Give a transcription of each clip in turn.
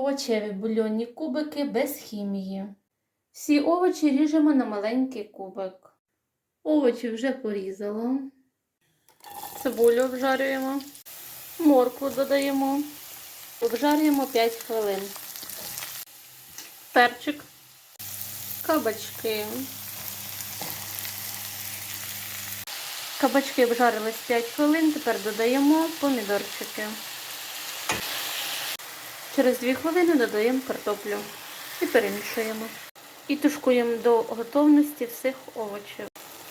Овочеві бульонні кубики без хімії. Всі овочі ріжемо на маленький кубик. Овочі вже порізала. Цибулю обжарюємо. Моркву додаємо. Обжарюємо 5 хвилин. Перчик. Кабачки. Кабачки обжарились 5 хвилин, тепер додаємо помідорчики. Через 2 хвилини додаємо картоплю і перемішуємо. І тушкуємо до готовності всіх овочів.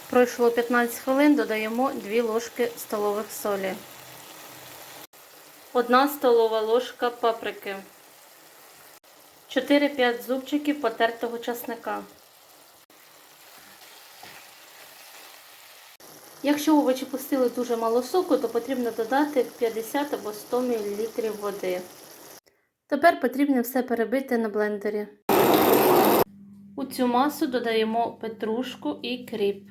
Пройшло 15 хвилин, додаємо 2 ложки столових солі. 1 столова ложка паприки. 4-5 зубчиків потертого часника. Якщо овочі пустили дуже мало соку, то потрібно додати 50 або 100 мл води. Тепер потрібно все перебити на блендері. У цю масу додаємо петрушку і кріп.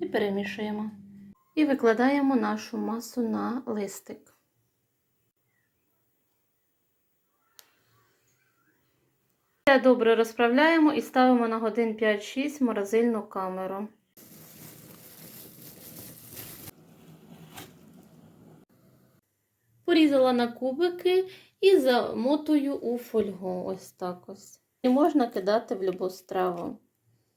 І перемішуємо. І викладаємо нашу масу на листик. Все добре розправляємо і ставимо на годин 5-6 морозильну камеру. Порізала на кубики і замотую у фольгу. Ось так ось. І можна кидати в любу страву.